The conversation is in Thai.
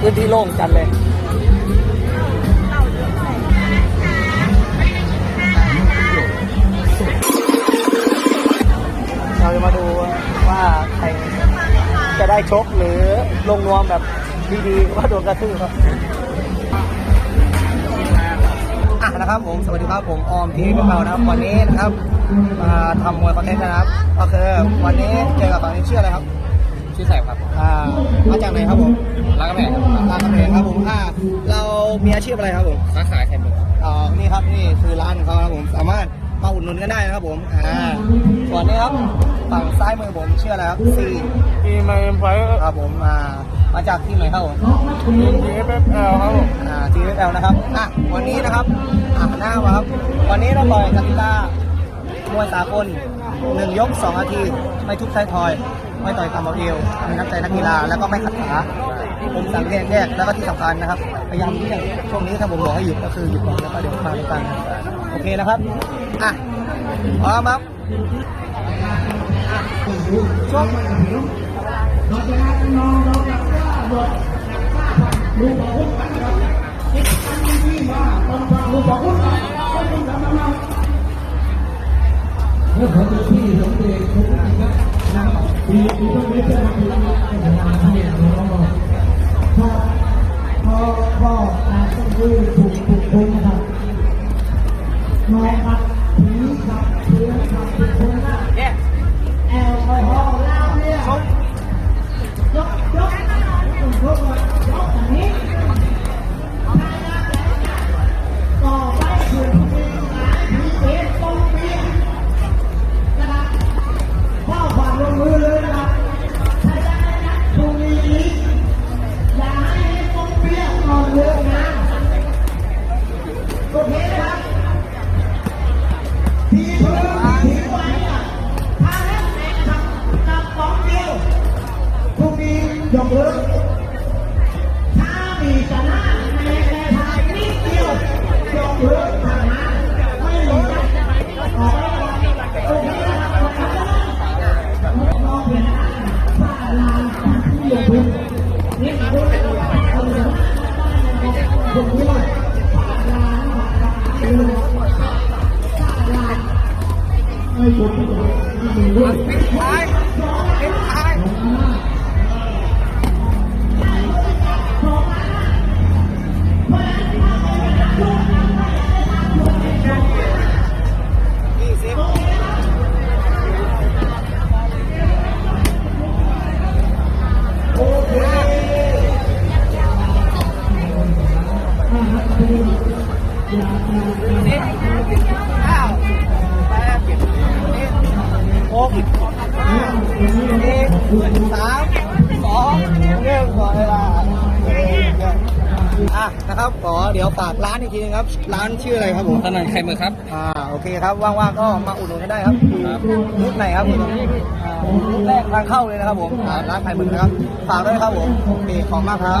พื้นที่โล่งจัดเลยเราจะมาดูว่าใครจะได้ชกหรือลงนวมแบบดีๆว่าโดนกระทืบครับอะนะครับผมสวัสดีครับผมออมทีพวกเรานะครับวันนี้นะครับมาทำมวยคอนเทนต์นะครับก็คือวันนี้เจอกับฝั่งนี้ชื่ออะไรครับ ชื่อแสบครับอ่ามาจากไหนครับผมร้านกาแฟครับร้านกาแฟครับผมอ่าเรามีอาชีพอะไรครับผมค้าขายไข่หมึกอ๋อนี่ครับนี่คือร้านของเขาครับผมสามารถมาอุดหนุนกันได้นะครับผมอ่าส่วนนี้ครับฝั่งซ้ายมือผมชื่ออะไรครับซีทีมเอ็มไฟครับผมอ่ามาจากที่ไหนครับผมทีมทีเอฟเอฟเอลครับผมอ่าทีเอลนะครับอะวันนี้นะครับอ่าหน้ามาครับ วันนี้เราต่อยกติกามวยสากลหนึ่งยกสองนาทีไม่ทุบไทายทอย ไม่ต่อยตามเอาเอวมีน้ำใจนักกีฬาแล้วก็ไม่ขัดขาผมสั่งแยกแยกแล้วก็ที่สำคัญนะครับพยายามที่จะช่วงนี้ถ้าผมบอกให้หยุดก็คือหยุดก่อนแล้วก็เดี๋ยวมาดูกันโอเคนะครับอะพร้อมครับช่วง พ่อพ่อพ่อต้องดู หกสี่สามสองหนึ่งหมดเวลาอะนะครับขอเดี๋ยวฝากร้านอีกทีนึงครับ ร้านชื่ออะไรครับผมถนนไข่หมึกครับ อ่าโอเคครับว่างๆก็มาอุดหนุนกันได้ครับครับรูปไหนครับผมอ่ารูปแรกทางเข้าเลยนะครับผมอ่าร้านไข่หมึกนะครับฝากด้วยนะครับผมโอเคขอบมากครับ